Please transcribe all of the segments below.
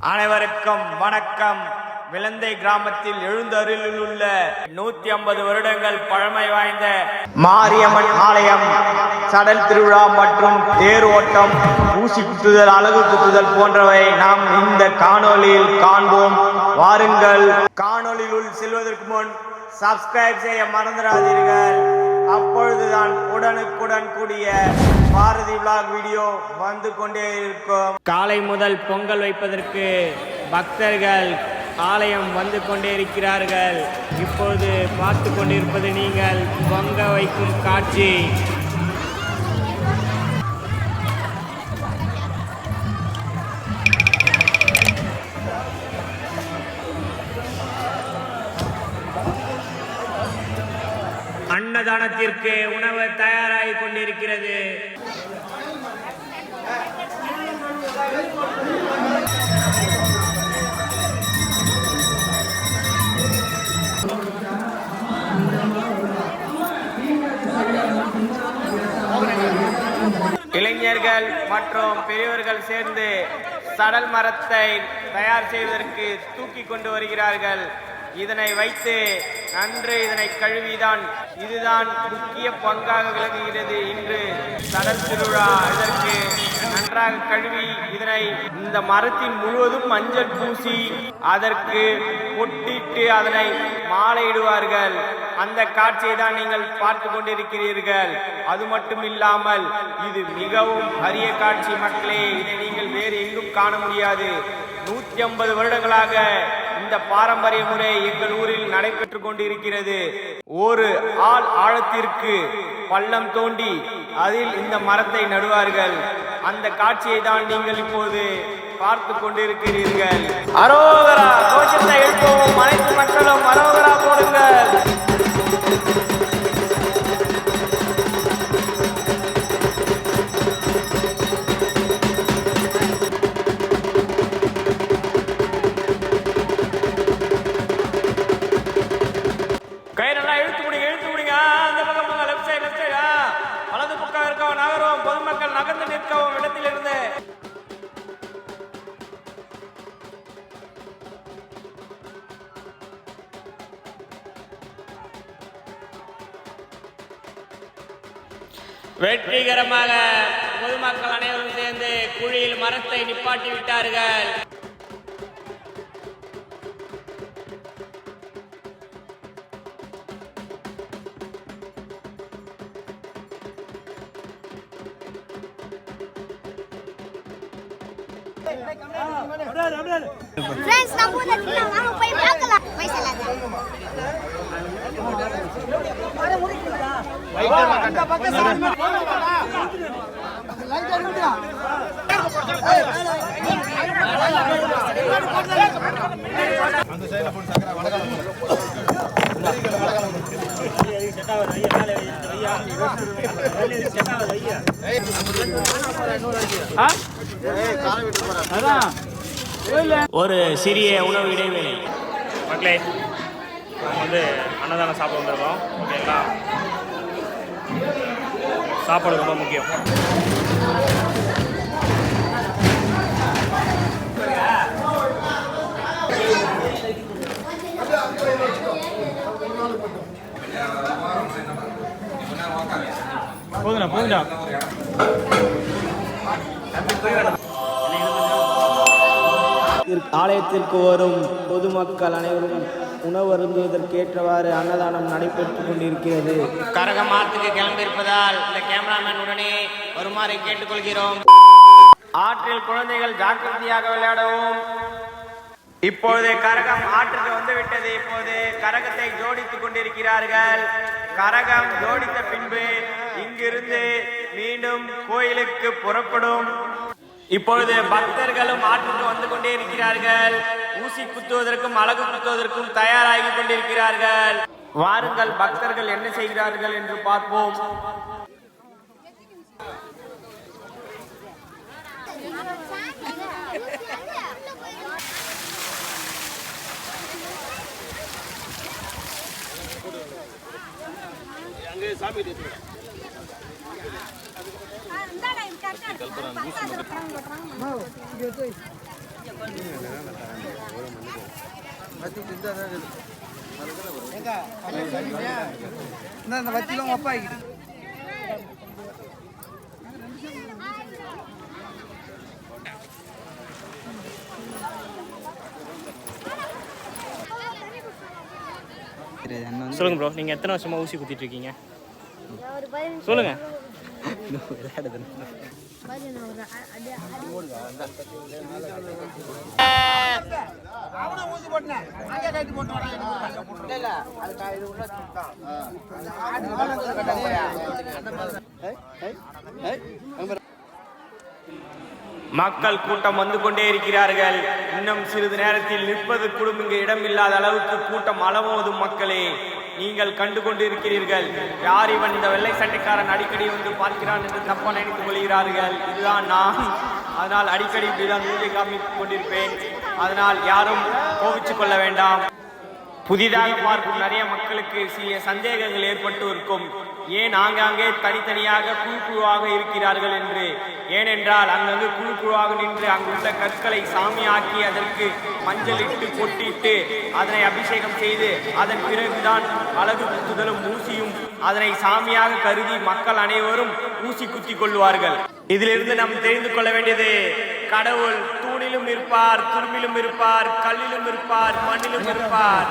அனைவருக்கும் வணக்கம். விலந்தை கிராமத்தில் எழுந்தருளில் உள்ள நூத்தி ஐம்பது வருடங்கள் பழமை வாய்ந்த மாரியம்மன் ஆலயம் சடல் திருவிழா மற்றும் தேர் ஓட்டம் ஊசி குத்துதல் அழகு குத்துதல் போன்றவை நாம் இந்த காணொளியில் காண்போம். வாருங்கள். காணொலியில் செல்வதற்கு முன் சப்ஸ்கிரைப் செய்ய மறந்துடாதீர்கள். அப்பொழுதுதான் உடனுக்குடன் கூடிய பாரதி விளாக் வீடியோ வந்து கொண்டே இருக்கும். காலை முதல் பொங்கல் வைப்பதற்கு பக்தர்கள் ஆலயம் வந்து கொண்டே இருக்கிறார்கள். இப்போது பார்த்து கொண்டிருப்பது நீங்கள் பொங்க வைக்கும் காட்சி. அன்னதானத்திற்கு உணவு தயாராகி கொண்டிருக்கிறது. இளைஞர்கள் மற்றும் பெரியவர்கள் சேர்ந்து சடல் மரத்தை தயார் செய்வதற்கு தூக்கி கொண்டு வருகிறார்கள். இதனை வைத்து நன்று இதனை கழுவிதான். இதுதான் முக்கிய பங்காக விளங்குகிறது இன்று சடல் திருவிழா. இதற்கு நன்றாக கழுவி இதனை இந்த மரத்தின் முழுவதும் மஞ்சள் பூசி அதற்கு பொட்டிட்டு அதனை மாலையிடுவார்கள். அந்த காட்சியை தான் நீங்கள் பார்த்து கொண்டிருக்கிறீர்கள். அது மட்டும் இல்லாமல் இது மிகவும் அரிய காட்சி மக்களே. இதை நீங்கள் வேறு எங்கும் காண முடியாது. நூத்தி ஐம்பது வருடங்களாக இந்த பாரம்பரிய முறை எங்கள் ஊரில் நடைபெற்று கொண்டிருக்கிறது. ஒரு ஆள் ஆழத்திற்கு பள்ளம் தோண்டி அதில் இந்த மரத்தை நடுவார்கள். அந்த காட்சியை தான் நீங்கள் இப்போது பார்த்து கொண்டிருக்கிறீர்கள். அரோகரா கோஷத்தை எழுப்பவும் அனைத்து மக்களும் அரோகரா போடுங்கள். வெற்றிகரமாக பொதுமக்கள் அனைவரும் சேர்ந்து குழியில் மரத்தை நிப்பாட்டி விட்டார்கள். ஃப்ரெண்ட்ஸ் நம்ம ஊர்ல இருக்கீங்க வாங்க போய் பார்க்கலாம் வயசுல ஒரு சிறிய உணவு இடைவேளை. மக்களே நம்ம வந்து அன்னதானம் சாப்பிட வந்திருக்கோம். ஓகேங்களா? சாப்பாடு ரொம்ப முக்கியம். போதுண்ணா போதுண்ணா ஆலயத்திற்கு வரும் பொதுமக்கள் அனைவரும் உணவு அருந்துவதற்கேற்றவாறு அன்னதானம் நடைபெற்றுக் கொண்டிருக்கிறது. கரகம் ஆற்றுக்கு கிளம்பியிருப்பதால் இந்த கேமராமேன் உடனே வருமாறு கேட்டுக்கொள்கிறோம். ஆற்றில் குழந்தைகள் ஜாக்கிரதையாக விளையாடவும். இப்போது கரகம் ஆற்றுக்கு வந்துவிட்டது. இப்போது கரகத்தை ஜோடித்துக் கொண்டிருக்கிறார்கள். கரகம் ஜோடித்த பின்பு இங்கிருந்து மீண்டும் கோயிலுக்கு புறப்படும். இப்பொழுது பக்தர்களும் ஆற்றுக்கு வந்து கொண்டே இருக்கிறார்கள். ஊசி குத்துவதற்கும் அழகு குத்துவதற்கும் தயாராகி கொண்டிருக்கிறார்கள். வாருங்கள் பக்தர்கள் என்ன செய்கிறார்கள் என்று பார்ப்போம். இந்தாடா, இது இந்த வச்சிலும் அப்பா ஆகிட்டு சொல்லுங்க ப்ரோ நீங்கள் எத்தனை வருஷமா ஊசி குத்திட்டு இருக்கீங்க? சொல்லுங்க. மக்கள் கூட்டம் வந்து கொண்டே இருக்கிறார்கள். இன்னும் சிறிது நேரத்தில் நிற்பது குழும் இடம் இடமில்லாத அளவுக்கு கூட்டம் அளவோதும் மக்களே. நீங்கள் கண்டு கொண்டு இருக்கிறீர்கள் யார் இவன் இந்த வெள்ளை சட்டைக்காரன் அடிக்கடி வந்து பார்க்கிறான் என்று தப்பா நினைத்துக் கொள்கிறார்கள். இதுதான் நான். அதனால் அடிக்கடி இப்படிதான் மூஞ்சை காமித்துக் கொண்டிருப்பேன். அதனால் யாரும் கோவிச்சுக் கொள்ள வேண்டாம். புதிதாக பார்க்கும் நிறைய மக்களுக்கு சில சந்தேகங்கள் ஏற்பட்டு இருக்கும் ஏன் ஆங்காங்கே தனித்தனியாக குழு குழுவாக இருக்கிறார்கள் என்று? ஏனென்றால் அங்கங்கு குழு குழுவாக நின்று அங்குள்ள கற்களை சாமியாக்கி அதற்கு மஞ்சள் இட்டு பொட்டிட்டு அதனை அபிஷேகம் செய்து அதன் பிறகுதான் அழகு குத்துதலும் ஊசியும் அதனை சாமியாக கருதி மக்கள் அனைவரும் ஊசி குத்திக் கொள்வார்கள். இதிலிருந்து நாம் தெரிந்து கொள்ள வேண்டியது கடவுள் பொன்னிலும் இருப்பார் துரும்பிலும் இருப்பார் கல்லிலும் இருப்பார் மண்ணிலும் இருப்பார்.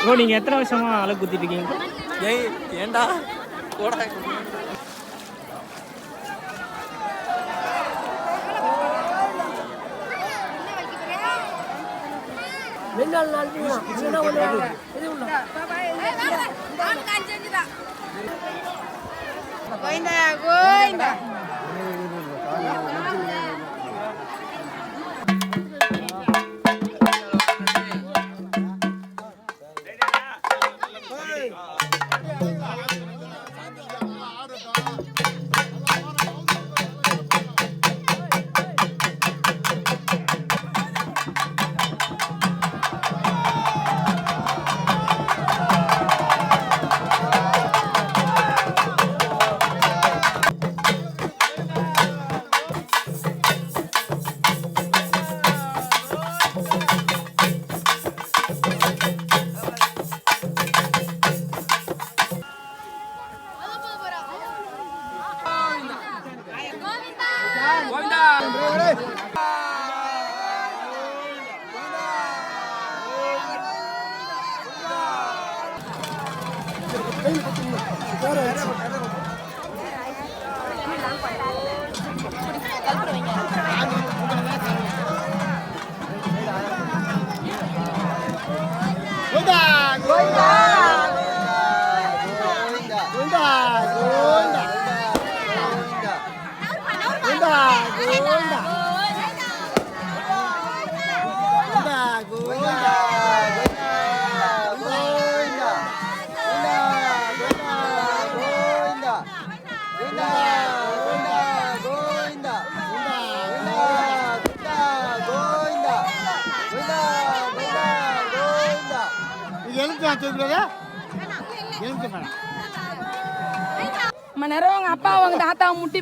ப்ரோ நீங்கள் எத்தனை வருஷமா அழகு குத்திட்டு இருக்கீங்க? ஏய் ஏண்டா? போடா. 안 간절이다. 고인다, 고인다.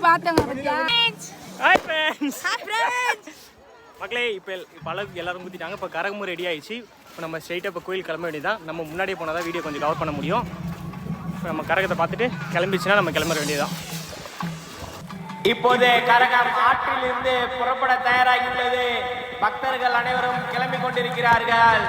பார்த்தாங்க பத்தியா? ஹாய் ஃப்ரெண்ட்ஸ் மக்களே இப்போ இப்போ அழகு எல்லாரும் குத்திட்டாங்க. இப்போ கரகமும் ரெடி ஆயிடுச்சு. இப்போ நம்ம ஸ்ட்ரைட்டாக இப்போ கோயில் கிளம்ப வேண்டியதான் நம்ம முன்னாடியே போனால் தான் வீடியோ கொஞ்சம் கவர் பண்ண முடியும். இப்போ நம்ம கரகத்தை பார்த்துட்டு கிளம்பிச்சுன்னா நம்ம கிளம்ப வேண்டியதான் இப்போது கரகம் ஆற்றிலிருந்து புறப்பட தயாராகியுள்ளது. பக்தர்கள் அனைவரும் கிளம்பிக் கொண்டிருக்கிறார்கள்.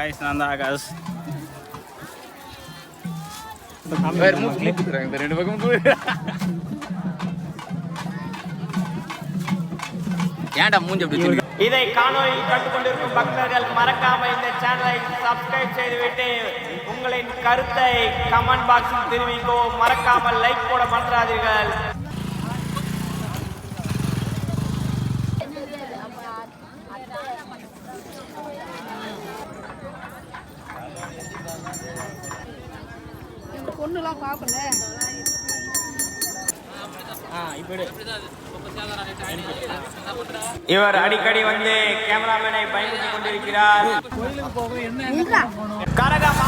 காய்ஸ் நான் தான் ஆகாஷ் ரெண்டு பக்கம் ஏன்டா மூஞ்சி அப்படி? இதை காணொலியில் கண்டுகொண்டிருக்கும் பக்தர்கள் மறக்காம இந்த சேனலை சப்ஸ்கிரைப் செய்துவிட்டு உங்களின் கருத்தை கமெண்ட் பாக்ஸில் தெரிவிக்கவும். மறக்காமல் லைக் போட மறந்துடாதீர்கள். பார்க்கல. இவர் அடிக்கடி வந்து கேமராமேனை பயன்படுத்திக் கொண்டிருக்கிறார். கரகம்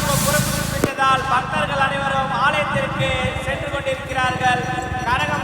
இப்போ புறப்பட்டு விட்டதால் பக்தர்கள் அனைவரும் ஆலயத்திற்கு சென்று கொண்டிருக்கிறார்கள். கரகம்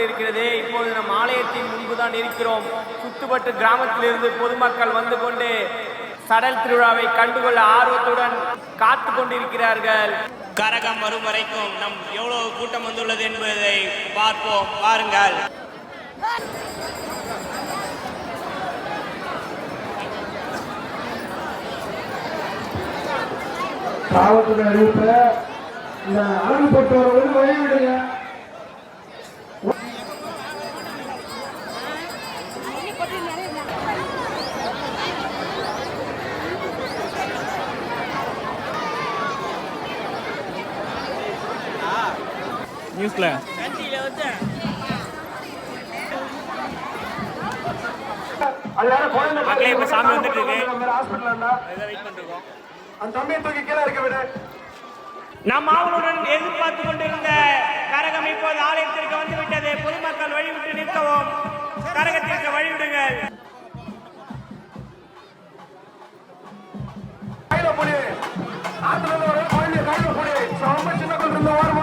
கொண்டிருக்கிறது. இப்போது நம் ஆலயத்தின் முன்பு தான் இருக்கிறோம். சுத்துப்பட்டு கிராமத்திலிருந்து பொதுமக்கள் வந்து கொண்டு சடல் திருவிழாவை கண்டுகொள்ள ஆர்வத்துடன் காத்து கொண்டிருக்கிறார்கள். கரகம் வரும் வரைக்கும் நம் எவ்வளவு கூட்டம் வந்துள்ளது என்பதை பார்ப்போம். பாருங்கள். காவல்துறை அறிவிப்ப இந்த வழிவிடுங்க நியூஸ்ல எல்லாரும் குழந்தை மக்களே, இப்ப சாமி வந்துட்டு இருக்கு. ஹாஸ்பிட்டல் இதை வெயிட் பண்ணிருக்கோம் அந்த தம்பியை தூக்கி கீழே இருக்க விடு நம் ஆவலுடன் எதிர்பார்த்து கொண்டிருந்த கரகம் இப்போது ஆலயத்திற்கு வந்து விட்டது பொதுமக்கள் வழிவிட்டு நிற்கவும். கரகத்திற்கு வழிவிடுங்கள். கையில புடி ஆத்துல ஒரு கையில புடி ரொம்ப சின்ன குழந்தை இருந்த ஓரமா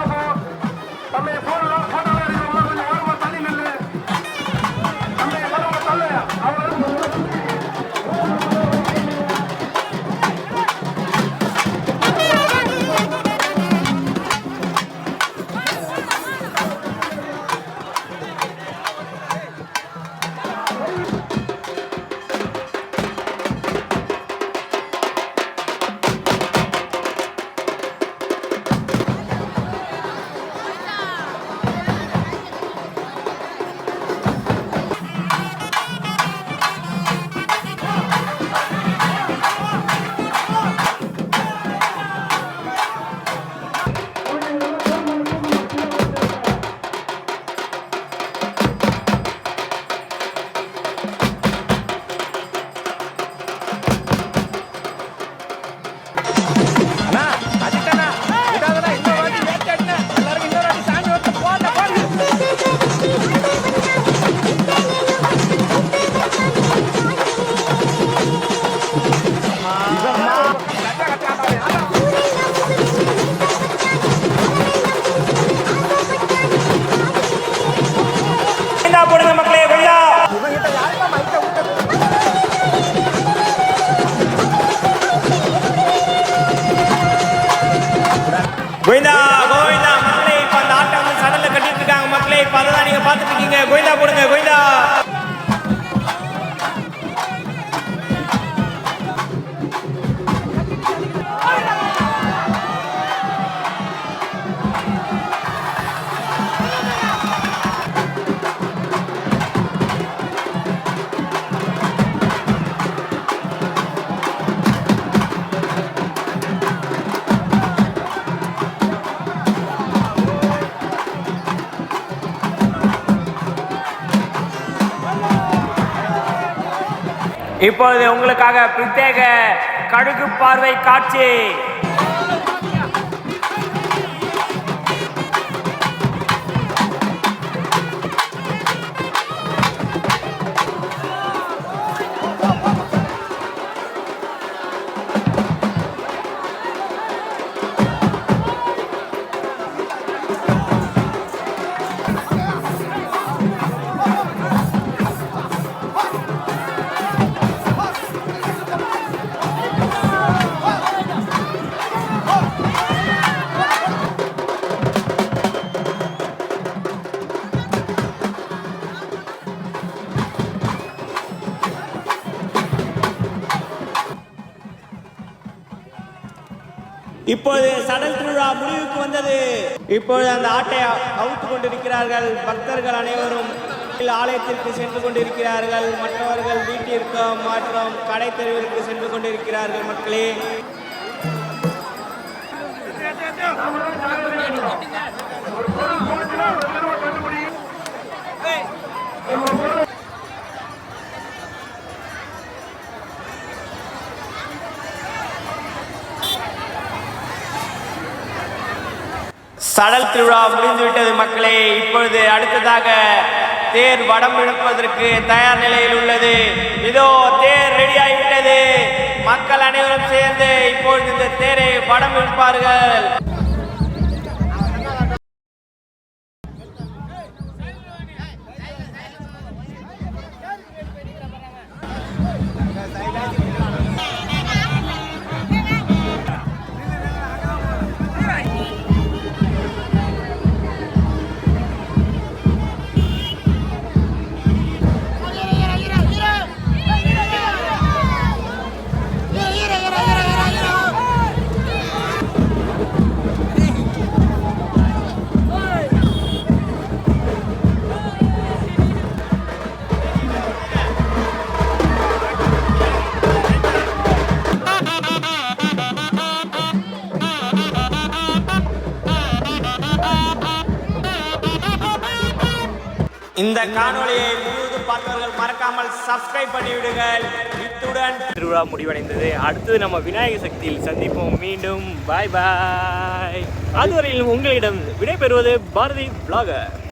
இப்பொழுது உங்களுக்காக பிரத்யேக கடுகு பார்வை காட்சி. முடிவுக்கு இப்பொழுது அந்த ஆட்டை அவுத்து கொண்டிருக்கிறார்கள். பக்தர்கள் அனைவரும் ஆலயத்திற்கு சென்று கொண்டிருக்கிறார்கள். மற்றவர்கள் வீட்டிற்கு மற்றும் கடை தெருவிற்கு சென்று கொண்டிருக்கிறார்கள் மக்களே. சடல் திருவிழா முடிந்துவிட்டது மக்களே. இப்பொழுது அடுத்ததாக தேர் வடம் எடுப்பதற்கு தயார் நிலையில் உள்ளது. இதோ தேர் ரெடி ஆகிவிட்டது மக்கள் அனைவரும் சேர்ந்து இப்பொழுது இந்த தேரை வடம் எடுப்பார்கள் இந்த காணொலியை முழுவதும் பார்த்தவர்கள் மறக்காமல் சப்ஸ்கிரைப் பண்ணிவிடுங்கள். இத்துடன் திருவிழா முடிவடைந்தது. அடுத்தது நம்ம விநாயகர் சக்தியில் சந்திப்போம். மீண்டும் பாய் பாய் அதுவரையில் உங்களிடம் விடைபெறுவது பாரதி பிளாகர்